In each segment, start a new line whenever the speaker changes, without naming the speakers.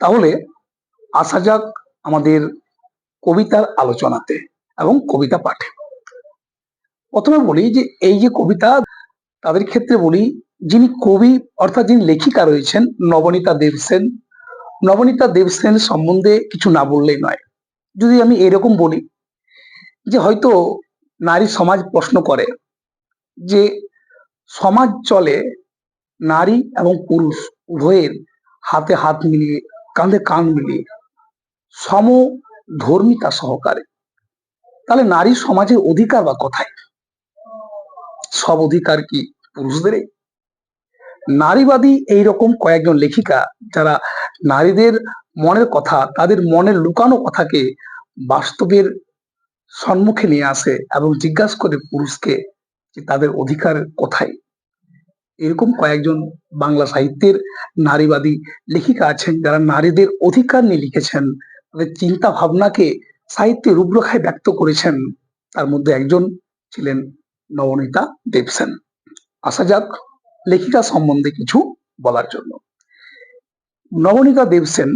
তাহলে আসা যাক আমাদের কবিতার আলোচনাতে এবং কবিতা পাঠে। প্রথমে বলি যে, এই যে কবিতা, তাদের ক্ষেত্রে বলি, যিনি কবি অর্থাৎ যিনি লেখিকা রয়েছেন, নবনীতা দেবসেন নবনীতা দেবসেন সম্বন্ধে কিছু না বললেই নয়। যদি আমি এরকম বলি যে, হয়তো নারী সমাজ প্রশ্ন করে যে, সমাজ চলে নারী এবং পুরুষ উভয়ের হাতে হাত মিলিয়ে কাঁধে কাঁধ মিলিয়ে। সম ধর্মিতা সহকারে। তাহলে নারী সমাজের অধিকার বা কোথায়? সব অধিকার কি পুরুষদের নারীবাদী এইরকম কয়েকজন লেখিকা, যারা নারীদের মনের কথা, তাদের মনের লুকানো কথাকে বাস্তবের সম্মুখে নিয়ে আসে এবং জিজ্ঞাসা করে পুরুষকে যে তাদের অধিকার কোথায়? এরকম কয়েকজন বাংলা সাহিত্যের নারীবাদী লেখিকা আছেন, যারা নারীদের অধিকার নিয়ে লিখেছেন, তাদের চিন্তা ভাবনাকে সাহিত্যের রূপরেখায় ব্যক্ত করেছেন। তার মধ্যে একজন ছিলেন নবনীতা দেবসেন। আসা যাক লেখিকা সম্বন্ধে কিছু বলার জন্য। নবনীতা দেবসেন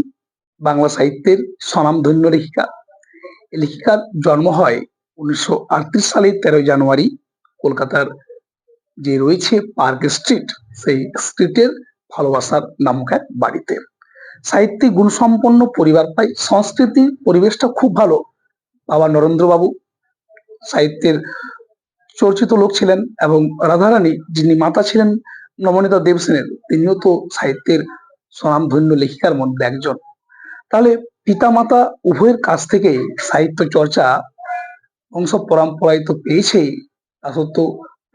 বাংলা সাহিত্যের স্বনামধন্য লেখিকা। লেখিকার জন্ম হয় উনিশশো আটত্রিশ সালের তেরোই জানুয়ারি কলকাতার যে রয়েছে পার্ক স্ট্রিট, সেই স্ট্রিটের ভালোবাসার নামক এক বাড়িতে। সাহিত্যিক গুণসম্পন্ন পরিবার পাই সংস্কৃতি, পরিবেশটা খুব ভালো। বাবা নরেন্দ্রবাবু সাহিত্যের চর্চিত লোক ছিলেন এবং রাধারানী যিনি মাতা ছিলেন নবনীতা দেবসেনের তিনিও তো সাহিত্যের স্বনামধন্য লেখিকার মধ্যে একজন। তাহলে পিতা মাতা উভয়ের কাছ থেকে সাহিত্য চর্চা বংশ পরম্পরায় তো পেয়েছেই। তা সত্ত্বেও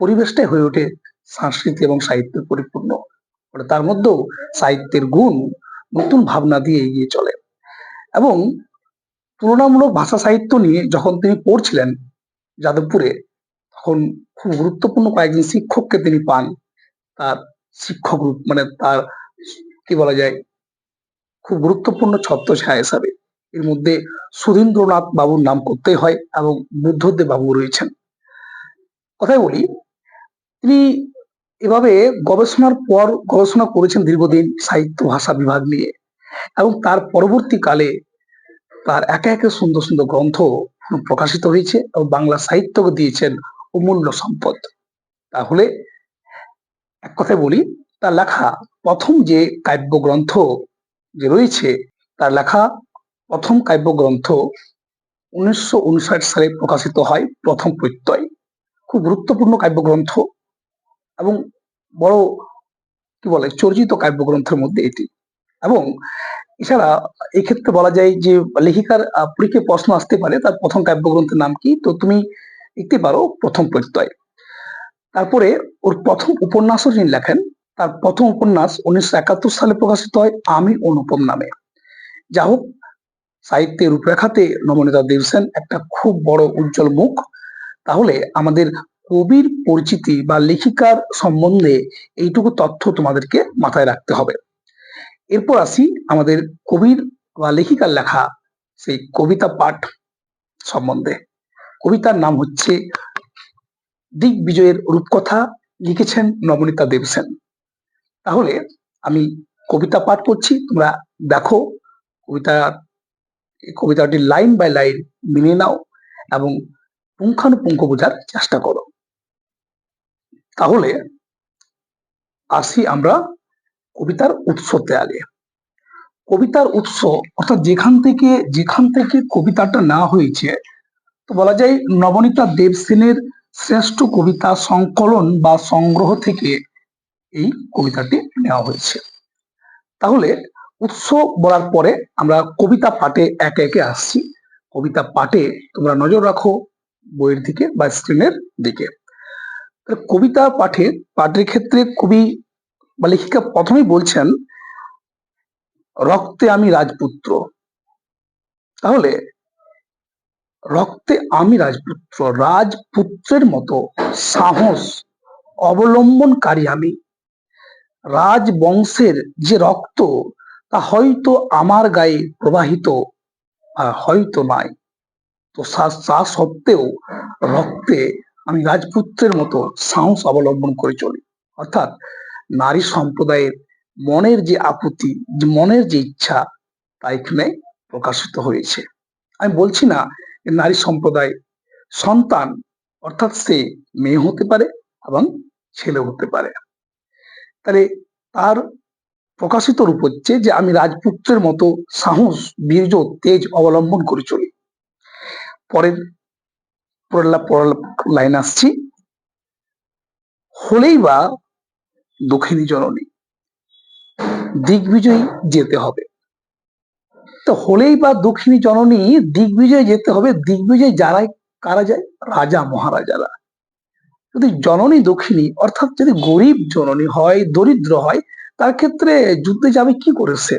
পরিবেশটাই হয়ে ওঠে সংস্কৃতি এবং সাহিত্যের পরিপূর্ণ। তার মধ্যেও সাহিত্যের গুণ নতুন ভাবনা দিয়ে এগিয়ে চলে। এবং তুলনামূলক ভাষা সাহিত্য নিয়ে যখন তিনি পড়ছিলেন যাদবপুরে, তখন খুব গুরুত্বপূর্ণ কয়েকজন শিক্ষককে তিনি পান। তার শিক্ষক রূপ মানে তার কি বলা যায়, খুব গুরুত্বপূর্ণ ছত্রছায়া হিসাবে। এর মধ্যে সুধীন্দ্রনাথ বাবুর নাম করতেই হয় এবং বুদ্ধদেব বাবু রয়েছেন। কথাই বলি তিনি এভাবে গবেষণার পর গবেষণা করেছেন দীর্ঘদিন সাহিত্য, ভাষা বিভাগ নিয়ে এবং তার পরবর্তীকালে তার একে একে সুন্দর সুন্দর গ্রন্থ প্রকাশিত হয়েছে এবং বাংলা সাহিত্যকে দিয়েছেন অমূল্য সম্পদ। তাহলে এক কথায় বলি, তার লেখা প্রথম যে কাব্যগ্রন্থ যে রয়েছে, তার লেখা প্রথম কাব্যগ্রন্থ উনিশশো উনষাট সালে প্রকাশিত হয় প্রথম প্রত্যয়। খুব গুরুত্বপূর্ণ কাব্যগ্রন্থ। এবং বড়, কি বলে, চর্চিত কাব্যগ্রন্থের মধ্যে এটি। এবং এছাড়া এই ক্ষেত্রে বলা যায় যে লেখিকার পরীক্ষায় প্রশ্ন আসতে পারে, তার প্রথম কাব্যগ্রন্থের নাম কি? তো তুমি লিখতে পারো প্রথম প্রত্যয়। তারপরে ওর প্রথম উপন্যাসও যিনি লেখেন, তার প্রথম উপন্যাস উনিশশো একাত্তর সালে প্রকাশিত হয় আমি অনুপম নামে। যা হোক, সাহিত্যের রূপরেখাতে নমনীতা দেবসেন একটা খুব বড় উজ্জ্বল মুখ। তাহলে আমাদের কবির পরিচিতি বা লেখিকার সম্বন্ধে এইটুকু তথ্য তোমাদেরকে মাথায় রাখতে হবে। এরপর আসি আমাদের কবির বা লেখিকার লেখা, সেই কবিতা পাঠ সম্বন্ধে। কবিতার নাম হচ্ছে দিগ্বিজয়ের রূপকথা লিখেছেন নবনীতা দেবসেন। তাহলে আমি কবিতা পাঠ করছি তোমরা দেখো কবিতা কবিতাটি লাইন বাই লাইন মেনে নাও এবং পুঙ্খানুপুঙ্খ বোঝার চেষ্টা করো। তাহলে আসি আমরা কবিতার উৎসতে আগে কবিতার উৎস অর্থাৎ যেখান থেকে যেখান থেকে কবিতাটা নেওয়া হয়েছে, তো বলা যায় নবনীতা দেবসেনের শ্রেষ্ঠ কবিতা সংকলন বা সংগ্রহ থেকে এই কবিতাটি নেওয়া হয়েছে। তাহলে উৎস বলার পরে আমরা কবিতা পাঠে একে একে আসছি। কবিতা পাঠে তোমরা নজর রাখো বইয়ের দিকে বা স্ক্রিনের দিকে। কবিতা পাঠে পাঠের ক্ষেত্রে কবি বা লেখিকা প্রথমেই বলছেন, রক্তে আমি রাজপুত্র। তাহলে রক্তে আমি রাজপুত্র, রাজপুত্রের মতো সাহস অবলম্বনকারী আমি। রাজবংশের যে রক্ত, তা হয়তো আমার গায়ে প্রবাহিত হয়তো নাই। তো তা সত্ত্বেও রক্তে আমি রাজপুত্রের মতো সাহস অবলম্বন করে চলি। অর্থাৎ নারী সম্প্রদায়ের মনের যে আকুতি যে মনের যে ইচ্ছা, তা এখানে প্রকাশিত হয়েছে। আমি বলছি না নারী সম্প্রদায় সন্তান, অর্থাৎ সে মেয়ে হতে পারে এবং ছেলে হতে পারে। তাহলে তার প্রকাশিত রূপ হচ্ছে যে আমি রাজপুত্রের মতো সাহস, বীর্য, তেজ অবলম্বন করে চলি। পরের পরের পরের লাইন আসছি। হলেই বা দক্ষিণী জননী, দিগ্বিজয়ী যেতে হবে। তো হলেই বা দক্ষিণী জননী, দিগ্বিজয় যেতে হবে। দিগ্বিজয় যারাই, কারা যায়? রাজা, মহারাজারা। যদি জননী দক্ষিণী অর্থাৎ যদি গরিব জননী হয়, দরিদ্র হয়, তার ক্ষেত্রে যুদ্ধে যাবে কি করে সে?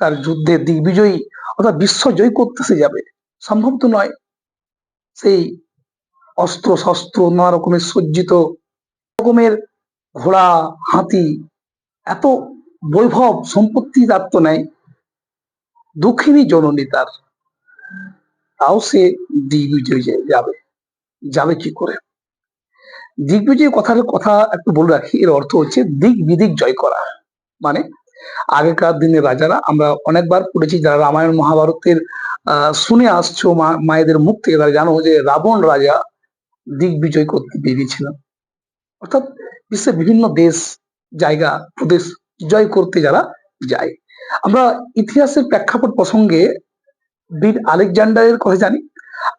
তার যুদ্ধে দিগ্বিজয়ী অর্থাৎ বিশ্ব জয় করতে সে যাবে। সম্ভব তো নয়। সেই অস্ত্র শস্ত্র নানা রকমের সজ্জিত রকমের ঘোড়া, হাতি এত বৈভব সম্পত্তি তার তো নেয় দুঃখিনী জননী তার। তাও সে দিগ্বিজয় যাবে যাবে কি করে? দিগ্বিজয় কথার কথা একটু বলে রাখি, এর অর্থ হচ্ছে দিক বিদিক জয় করা। মানে আগেকার দিনের রাজারা আমরা অনেকবার পড়েছি, যারা রামায়ণ মহাভারতের শুনে আসছো মায়েদের মুখ থেকে, তারা জানো যে রাবণ রাজা দিক বিজয় করতে বেরিয়েছিলেন অর্থাৎ বিশ্বের বিভিন্ন দেশ, জায়গা, প্রদেশ জয় করতে যারা যায়। আমরা ইতিহাসের প্রেক্ষাপট প্রসঙ্গে বীর আলেকজান্ডারের কথা জানি।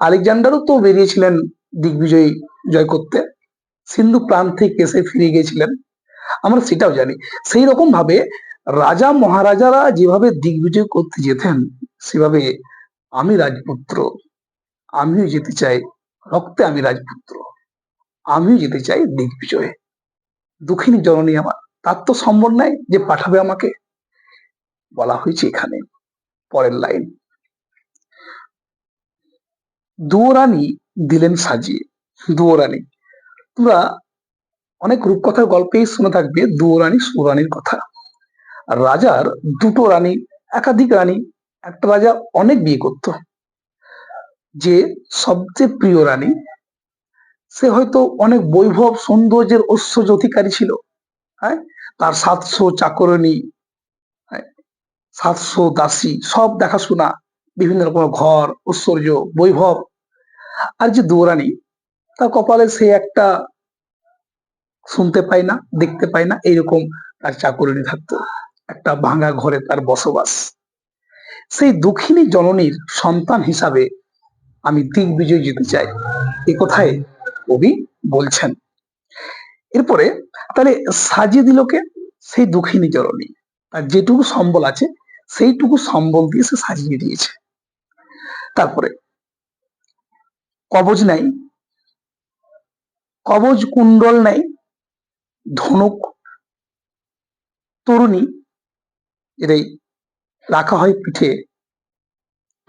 আলেকজান্ডারও তো বেরিয়েছিলেন দিগ্বিজয় জয় করতে। সিন্ধু প্রান্ত থেকে এসে ফিরে গিয়েছিলেন আমরা সেটাও জানি। সেই রকম ভাবে রাজা মহারাজারা যেভাবে দিগ্বিজয় করতে যেতেন, সেভাবে আমি রাজপুত্র। আমিও যেতে চাই রক্তে আমি রাজপুত্র। আমিও যেতে চাই দিগ্বিজয়ে। দুঃখিনী জননী আমার, তার তো সম্ভব নাই যে পাঠাবে আমাকে। বলা হয়েছে এখানে, পরের লাইন। দুয়োরানী দিলেন সাজিয়ে। দুয়োরানী, তোমরা অনেক রূপকথার গল্পেই শুনে থাকবে দুয়োরানী সুরানীর কথা। রাজার দুটো রানী একাধিক রানী একটা রাজা অনেক বিয়ে করত। যে সবচেয়ে প্রিয় রানী সে হয়তো অনেক বৈভব সৌন্দর্যের ঐশ্বর্য অধিকারী ছিল। হ্যাঁ? তার সাতশো চাকরণী হ্যাঁ, সাতশো দাসী সব দেখাশোনা বিভিন্ন রকম ঘর ঐশ্বর্য বৈভব। আর যে দুরানী তার কপালে সে একটা শুনতে পায় না দেখতে পায় না এইরকম তার চাকরণী থাকতো। একটা ভাঙা ঘরে তার বসবাস। সেই দক্ষিণী জননীর সন্তান হিসাবে আমি দিগ্বিজয় যেতে চাই। এ কথায় কবি বলছেন। এরপরে তাহলে সাজিয়ে দিল কে? সেই দক্ষিণী জননী। তার যেটুকু সম্বল আছে, সেইটুকু সম্বল দিয়ে সে সাজিয়ে দিয়েছে। তারপরে, কবজ নাই, কবজ কুণ্ডল নাই, ধনুক, তরুণী এটাই রাখা হয় পিঠে।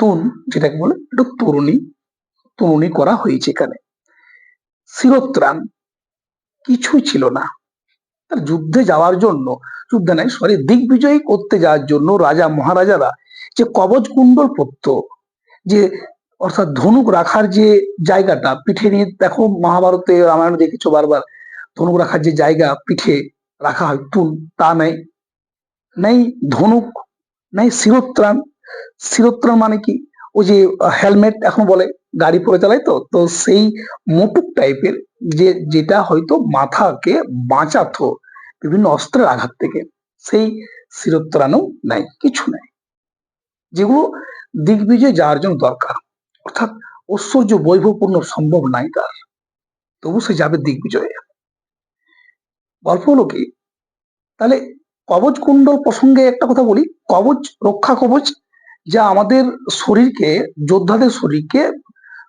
তুন যেটাকে বলে এটা তরুণী তরুণী করা হয়েছে এখানে। শিরোত্রাণ কিছুই ছিল না। তার যুদ্ধে যাওয়ার জন্য, যুদ্ধে নাই সরি দিগ্বিজয়ী করতে যাওয়ার জন্য রাজা, মহারাজারা যে কবচ কুণ্ডল পরত যে অর্থাৎ ধনুক রাখার যে জায়গাটা, পিঠে নিয়ে দেখো মহাভারতে রামায়ণ দেখেছ বারবার, ধনুক রাখার যে জায়গা পিঠে রাখা হয় তুন তা নেই। নেই ধনুক, নেই শিরোত্রাণ। শিরোত্রাণ মানে কি? ওই যে হেলমেট এখন বলে, গাড়ি পরে চালায় তো? তো সেই মুটুক টাইপের যে, যেটা হয়তো মাথাকে বাঁচাতো বিভিন্ন অস্ত্রের আঘাত থেকে, সেই শিরোত্রাণও নাই, কিছু নাই। যেগুলো দিগ্বিজয় যাওয়ার জন্য দরকার। অর্থাৎ ঐশ্বর্য বৈভবপূর্ণ সম্ভব নাই তার। তবু সে যাবে দিগ্বিজয়ে। গল্প হলো কি? তাহলে কবচ কুণ্ডল প্রসঙ্গে একটা কথা বলি। কবচ রক্ষা কবচ যা আমাদের শরীরকে, যোদ্ধাদের শরীরকে,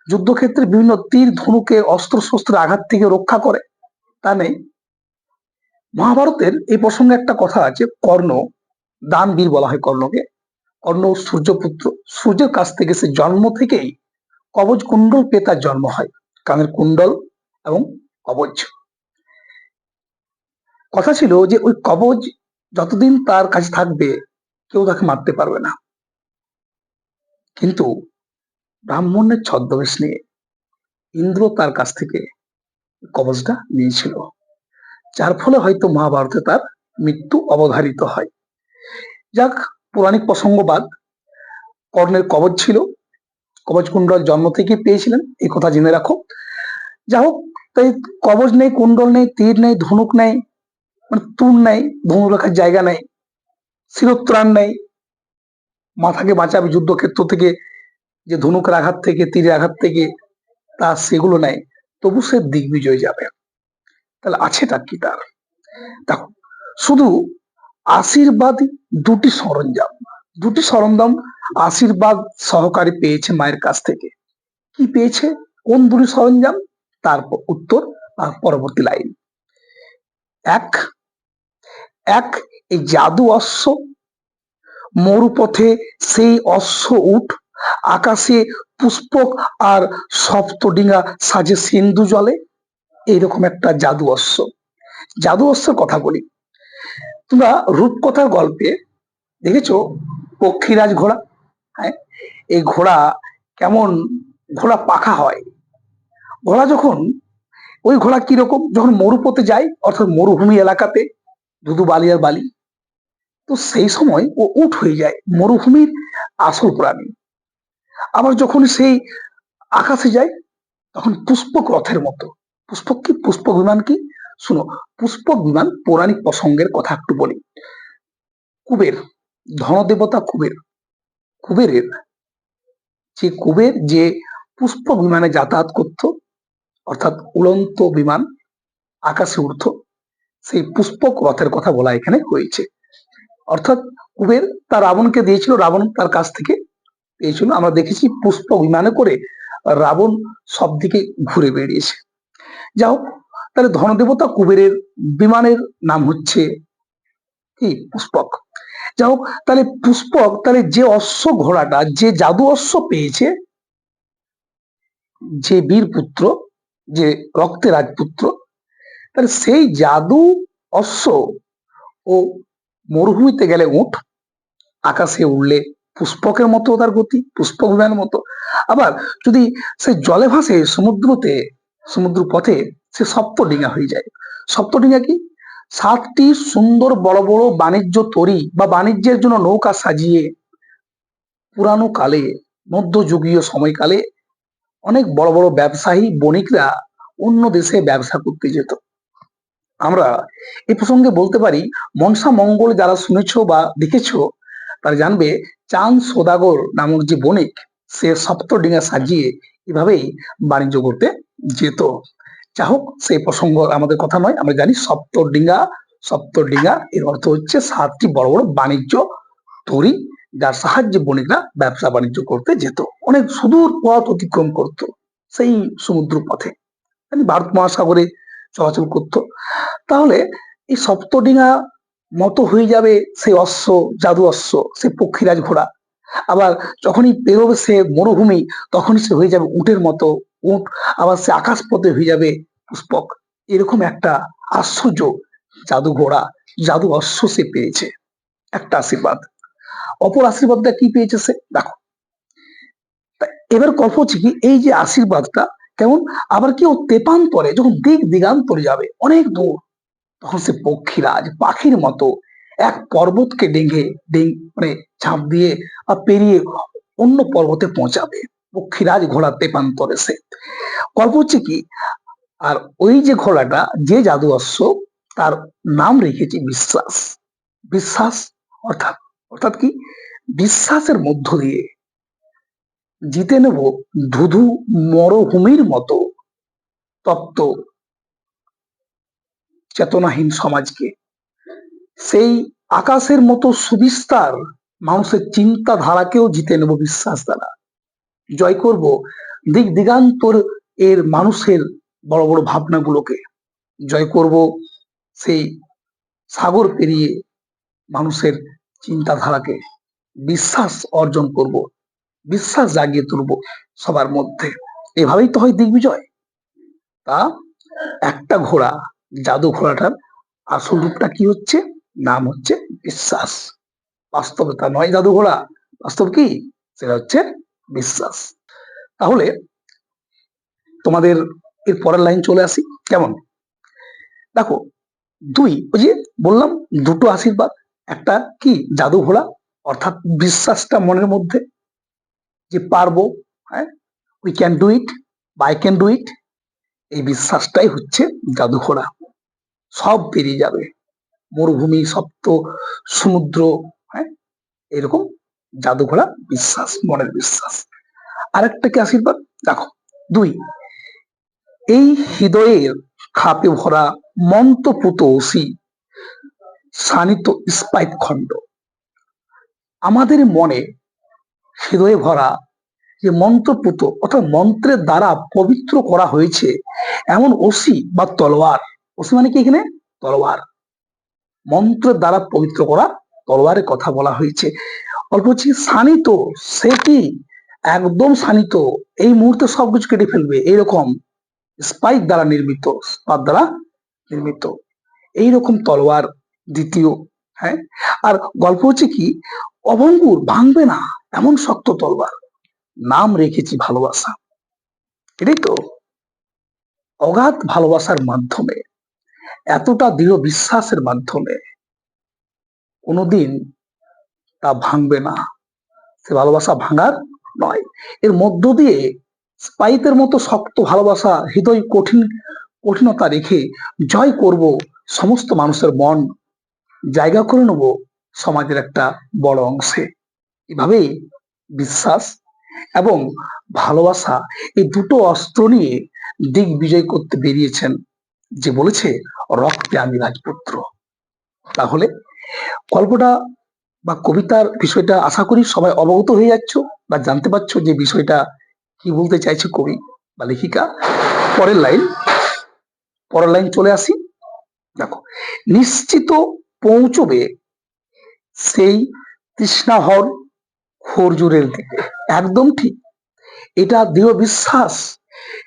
যুদ্ধক্ষেত্রে বিভিন্ন তীর, ধনুকে অস্ত্র শস্ত্রের আঘাত থেকে রক্ষা করে। তা নেই। মহাভারতের এই প্রসঙ্গে একটা কথা আছে, কর্ণ, দানবীর বলা হয় কর্ণকে। কর্ণ সূর্যপুত্র। সূর্যের কাছ থেকে সে জন্ম থেকেই কবচ কুণ্ডল পেয়ে তার জন্ম হয়। কানের কুণ্ডল এবং কবচ কথা ছিল যে ওই কবচ যতদিন তার কাছে থাকবে, কেউ তাকে মারতে পারবে না। কিন্তু ব্রাহ্মণের ছদ্মবেশ নিয়ে ইন্দ্র তার কাছ থেকে কবচটা নিয়েছিল, যার ফলে হয়তো মহাভারতে তার মৃত্যু অবধারিত হয়। যাক, পৌরাণিক প্রসঙ্গবাদ, কর্ণের কবচ ছিল কবচ কুণ্ডল জন্ম থেকে পেয়েছিলেন এই কথা জেনে রাখো। যা হোক তাই কবচ নেই, কুণ্ডল নেই, তীর নেই, ধনুক নেই মানে তুর নেই ধনু রাখার জায়গা নেই, শিরোত্রাণ নেই। মাথাকে বাঁচাবে যুদ্ধক্ষেত্র থেকে, যে ধনুকের আঘাত থেকে, তীরের আঘাত থেকে, তা সেগুলো নেই। তবু সে দিগ্বিজয় যাবে। তাহলে আছেটা কি তার? দেখো, শুধু আশীর্বাদ দুটি সরঞ্জাম। দুটি সরঞ্জাম আশীর্বাদ সহকারী পেয়েছে মায়ের কাছ থেকে। কি পেয়েছে? কোন দুটি সরঞ্জাম? তার উত্তর পরবর্তী লাইন। এক এক, এই জাদু অশ্ব। মরুপথে সেই অশ্ব উঠ, আকাশে পুষ্পক আর সপ্তডিঙা সাজে সিন্ধু জলে। এইরকম একটা জাদু অশ্ব। জাদু অশ্বের কথা বলি। তোমরা রূপকথার গল্পে দেখেছ পক্ষীরাজ ঘোড়া? হ্যাঁ এই ঘোড়া কেমন ঘোড়া পাখা হয়। ঘোড়া যখন, ওই ঘোড়া কীরকম? যখন মরুপথে যায়, অর্থাৎ মরুভূমি এলাকাতে ধুধু বালি আর বালি। তো সেই সময় ও উঠ হয়ে যায় মরুভূমির আসল প্রাণী। আবার যখন সেই আকাশে যায়, তখন পুষ্পক রথের মতো। পুষ্পক কি? পুষ্পক বিমান কি? শুনো, পুষ্পক বিমান পৌরাণিক প্রসঙ্গের কথা একটু বলি। কুবের, ধনদেবতা কুবের, কুবেরের যে কুবের যে পুষ্পক বিমানে যাতায়াত করত, অর্থাৎ উড়ন্ত বিমান, আকাশে উড়ত সেই পুষ্পক রথের কথা বলা এখানে হয়েছে। অর্থাৎ কুবের তার রাবণকে দিয়েছিল, রাবণ তার কাছ থেকে পেয়েছিল। আমরা দেখেছি পুষ্প বিমানে করে রাবণ সব দিকে ঘুরে বেরিয়েছে যাও তাহলে ধনদেবতা কুবেরের বিমানের নাম হচ্ছে কি? পুষ্পক। যাই হোক, তাহলে পুষ্পক, তাহলে যে অশ্ব ঘোড়াটা, যে জাদু অশ্ব পেয়েছে, যে বীর পুত্র যে রক্তের রাজপুত্র তাহলে সেই জাদু অশ্ব ও মরুভূমিতে গেলে উঠ, আকাশে উড়লে পুষ্পকের মতো তার গতি পুষ্পক বিমানের মতো। আবার যদি সে জলে ভাসে সমুদ্রতে সমুদ্র পথে সে সপ্তডিঙা হয়ে যায়। সপ্তডিঙা কি? সাতটি সুন্দর বড় বড় বাণিজ্য তরি বা বাণিজ্যের জন্য নৌকা সাজিয়ে পুরানো কালে, মধ্যযুগীয় সময়কালে অনেক বড় বড় ব্যবসায়ী, বণিকরা অন্য দেশে ব্যবসা করতে যেত। আমরা এ প্রসঙ্গে বলতে পারি, মনসা মঙ্গল যারা শুনেছো বা দেখেছ, তারা জানবে চাঁদ সদাগর নামক যে বণিক, সে সপ্তডিঙা সাজিয়ে এভাবেই বাণিজ্য করতে যেত। যা হোক সেই প্রসঙ্গ আমাদের কথা নয়, আমরা জানি সপ্তডিঙা সপ্তডিঙা এর অর্থ হচ্ছে সাতটি বড় বড় বাণিজ্য তরি, যার সাহায্যে বণিকরা ব্যবসা বাণিজ্য করতে যেত। অনেক সুদূর পথ অতিক্রম করত সেই সমুদ্র পথে ভারত মহাসাগরে চলাচল করত। তাহলে এই সপ্তডিঙা মতো হয়ে যাবে সেই অশ্ব, জাদু অশ্ব, সে পক্ষীরাজ ঘোড়া। আবার যখনই পেরোবে সে মরুভূমি, তখনই সে হয়ে যাবে উটের মতো উট, আবার সে আকাশ পথে হয়ে যাবে পুষ্পক। এরকম একটা আশ্চর্য জাদু ঘোড়া, জাদু অশ্ব সে পেয়েছে। একটা আশীর্বাদ। অপর আশীর্বাদটা কি পেয়েছে সে? দেখো। এবার গল্প হচ্ছে কি, এই যে আশীর্বাদটা কেমন? আবার কেউ তেপান্তরে যখন দিক দিগান্তরে যাবে, অনেক দূর, তখন সে পক্ষীরাজ, পাখির মতো এক পর্বতকে ডেঙ্গে মানে ঝাঁপ দিয়ে বা পেরিয়ে অন্য পর্বতে পৌঁছাবে। পক্ষীরাজ ঘোড়া তেপান্তরে সে। গল্প হচ্ছে কি, আর ওই যে ঘোড়াটা, যে জাদু অশ্ব, তার নাম রেখেছি বিশ্বাস। বিশ্বাস অর্থাৎ অর্থাৎ কি? বিশ্বাসের মধ্য দিয়ে জিতে নেব ধুধু মরুভূমির মতো তপ্ত চেতনাহীন সমাজকে। সেই আকাশের মতো সুবিস্তার মানুষের চিন্তাধারাকেও জিতে নেব বিশ্বাস দ্বারা। জয় করব দিক দিগান্তর এর মানুষের বড় বড় ভাবনাগুলোকে। জয় করব সেই সাগর পেরিয়ে মানুষের চিন্তাধারাকে। বিশ্বাস অর্জন করব। বিশ্বাস জাগিয়ে তুলব সবার মধ্যে। এভাবেই তো হয় দিগ্বিজয়। তা একটা ঘোড়া, জাদু ঘোড়াটার আসল রূপটা কি হচ্ছে? নাম হচ্ছে বিশ্বাস। বাস্তবতা নয় জাদু ঘোড়া। বাস্তব কি? সেটা হচ্ছে বিশ্বাস। তাহলে তোমাদের এর পরের লাইন চলে আসি। কেমন? দেখো, দুই, ওই যে বললাম, দুটো আশীর্বাদ, একটা কি? জাদু ঘোড়া, অর্থাৎ বিশ্বাসটা মনের মধ্যে। যে পারব হ্যাঁ? উই ক্যান ডু ইট বা আই ক্যান ডু ইট এই বিশ্বাসটাই হচ্ছে জাদুঘোড়া। সব পেরিয়ে যাবে। মরুভূমি, সপ্ত, সমুদ্র হ্যাঁ? এরকম জাদুঘোড়া বিশ্বাস, মনের বিশ্বাস। আরেকটা কি আশীর্বাদ, দেখো, দুই। এই হৃদয়ের খাপে ভরা মন্ত্রপুত ওসি শানিত ইস্পাইত খণ্ড। আমাদের মনে হৃদয়ে ভরা যে মন্ত্রপুত অর্থাৎ মন্ত্রের দ্বারা পবিত্র করা হয়েছে, এমন ওসি বা তলোয়ার। ওসি মানে কি এখানে? তলোয়ার। মন্ত্রের দ্বারা পবিত্র করা তলোয়ারের কথা বলা হয়েছে। অল্প হচ্ছে শানিত সে কি একদম শানিত এই মুহূর্তে সবকিছু কেটে ফেলবে। এইরকম স্পাইক দ্বারা নির্মিত, স্পাত দ্বারা নির্মিত। এইরকম তলোয়ার দ্বিতীয় হ্যাঁ? আর গল্প হচ্ছে কি, অভঙ্গুর ভাঙবে না। এমন শক্ত তলোয়ার। নাম রেখেছি ভালোবাসা। এটাই তো অগাধ ভালোবাসার মাধ্যমে, এতটা দৃঢ় বিশ্বাসের মাধ্যমে কোনোদিন তা ভাঙবে না। সে ভালোবাসা ভাঙার নয়। এর মধ্য দিয়ে স্পাইতের মতো শক্ত ভালোবাসা, হৃদয় কঠিন, কঠিনতা রেখে জয় করব সমস্ত মানুষের মন, জায়গা করে নেব সমাজের একটা বড় অংশে। এভাবেই বিশ্বাস এবং ভালোবাসা এই দুটো অস্ত্র নিয়ে দিক বিজয় করতে বেরিয়েছেন যে বলেছে, রক্তে আমি রাজপুত্র। তাহলে গল্পটা বা কবিতার বিষয়টা আশা করি সবাই অবগত হয়ে যাচ্ছ বা জানতে পারছ যে বিষয়টা কি বলতে চাইছে কবি বা লেখিকা। পরের লাইন পরের লাইন চলে আসি। দেখো, নিশ্চিত পৌঁছবে সেই তৃষ্ণাহর খরজুরের দিকে একদম ঠিক। এটা দৃঢ় বিশ্বাস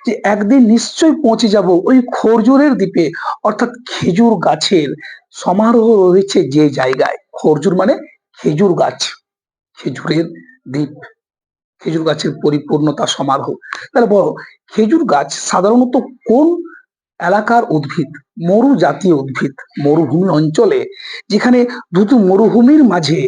যে একদিন নিশ্চয়ই পৌঁছে যাব ওই খরজুরের দ্বীপে, অর্থাৎ খেজুর গাছের সমারোহ রয়েছে যে জায়গায়। খরজুর মানে খেজুর গাছ, খেজুরের দ্বীপ, খেজুর গাছের পরিপূর্ণতা সমারোহ। তাহলে বলো, খেজুর গাছ সাধারণত কোন এলাকার উদ্ভিদ? মরু জাতীয় উদ্ভিদ, মরুভূমি অঞ্চলে, যেখানে দুটো মরুভূমির মাঝে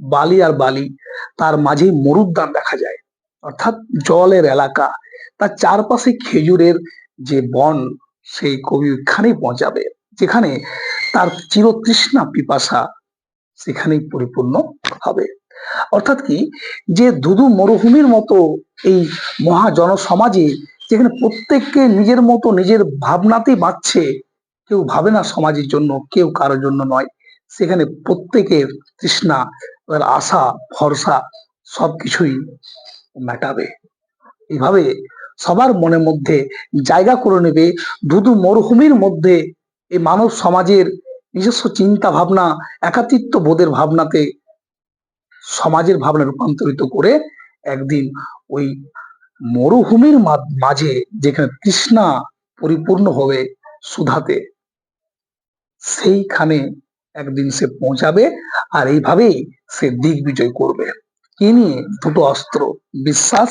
বালি আর বালি, তার মাঝে মরুদ্যান দেখা যায়। অর্থাৎ জলের এলাকা, তার চারপাশে খেজুরের যে বন, সেই কবি ওইখানেই পৌঁছাবে, যেখানে তার চিরতৃষ্ণা পিপাসা সেখানেই পরিপূর্ণ হবে। অর্থাৎ কি, যে দুদু মরুভূমির মতো এই মহা জনসমাজে যেখানে প্রত্যেককে নিজের মতো নিজের ভাবনাতেই বাঁচছে, কেউ ভাবে না সমাজের জন্য, কেউ কারোর জন্য নয়, সেখানে প্রত্যেকের তৃষ্ণা এবার আশা, ভরসা সবকিছুই মেটাবে। এভাবে সবার মনের মধ্যে জায়গা করে নেবে ধুধু মরুভূমির মধ্যে এই মানব সমাজের নিজস্ব চিন্তা ভাবনা একাতিত্ব বোধের ভাবনাতে সমাজের ভাবনা রূপান্তরিত করে একদিন ওই মরুভূমির মাঝে যেখানে তৃষ্ণা পরিপূর্ণ হবে সুধাতে, সেইখানে একদিন সে পৌঁছাবে আর এইভাবেই সে দিক বিজয় করবে। কি নিয়ে দুটো অস্ত্র, বিশ্বাস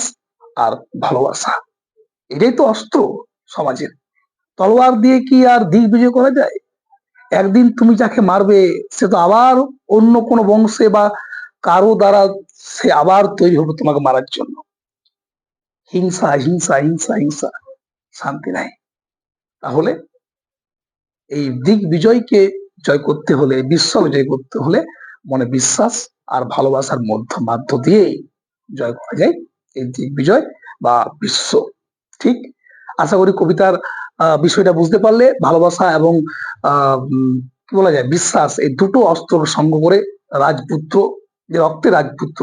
আর ভালোবাসা। এটাই তো অস্ত্র সমাজের। তলোয়ার দিয়ে কি আর দিক বিজয় করা যায়? একদিন তুমি যাকে মারবে, সে তো আবার অন্য কোনো বংশে বা কারও দ্বারা সে আবার তৈরি হবে তোমাকে মারার জন্য। হিংসা হিংসা হিংসা হিংসা, শান্তি নাই। তাহলে এই দিক বিজয়কে জয় করতে হলে বিশ্ব জয় করতে হলে মনে বিশ্বাস আর ভালোবাসার মধ্য মাধ্য দিয়েই জয় করা যায় এই দিক বিজয় বা বিশ্ব। ঠিক? আশা করি কবিতার বিষয়টা বুঝতে পারলে ভালোবাসা এবং কি বলা যায়, বিশ্বাস এই দুটো অস্ত্র সঙ্গ করে রাজপুত্র, যে রক্তে রাজপুত্র,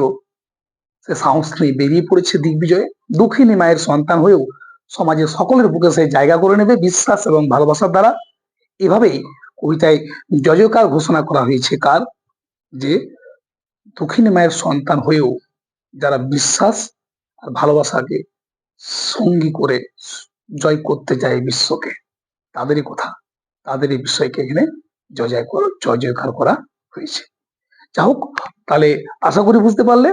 সে সাহস নিয়ে বেরিয়ে পড়েছে দিগ্বিজয়ে দুঃখিনী মায়ের সন্তান হয়েও সমাজের সকলের বুকে সে জায়গা করে নেবে। বিশ্বাস এবং ভালোবাসার দ্বারা এভাবেই কবিতায় জয়কার ঘোষণা করা হয়েছে কার? যে দক্ষিণী মায়ের সন্তান হয়েও যারা বিশ্বাস আর ভালোবাসাকে সঙ্গী করে জয় করতে যায় বিশ্বকে, তাদেরই কথা। তাদের এই বিষয়কে এখানে জয় করা, জয় জয়কার করা হয়েছে। যা হোক, তাহলে আশা করি বুঝতে পারলে।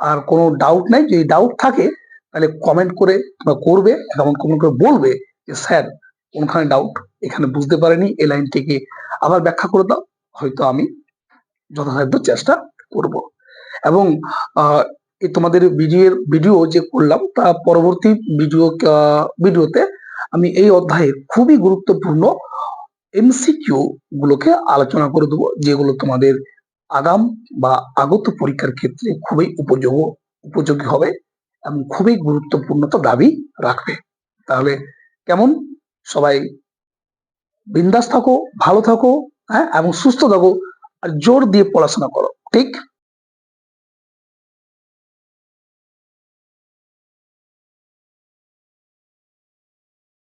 আর কোনো ডাউট নাই, যদি ডাউট থাকে, তাহলে কমেন্ট করে তোমরা করবে এমন কমেন্ট করে বলবে যে, স্যার, কোনখানে ডাউট এখানে বুঝতে পারেনি, এই লাইনটিকে আবার ব্যাখ্যা করে দাও, হয়তো আমি যথাসাধ্য চেষ্টা করব। এবং তোমাদের ভিডিওর, ভিডিও যে করলাম, তা পরবর্তী ভিডিও ভিডিওতে আমি এই অধ্যায়ের খুবই গুরুত্বপূর্ণ এমসিকিউ গুলোকে আলোচনা করে দেবো, যেগুলো তোমাদের আগাম বা আগত পরীক্ষার ক্ষেত্রে খুবই উপযোগ, উপযোগী হবে এবং খুবই গুরুত্বপূর্ণতা দাবি রাখবে। তাহলে কেমন? সবাই বিন্দাস থাকো ভালো থাকো হ্যাঁ এবং সুস্থ থাকো আর জোর দিয়ে পড়াশোনা করো ঠিক?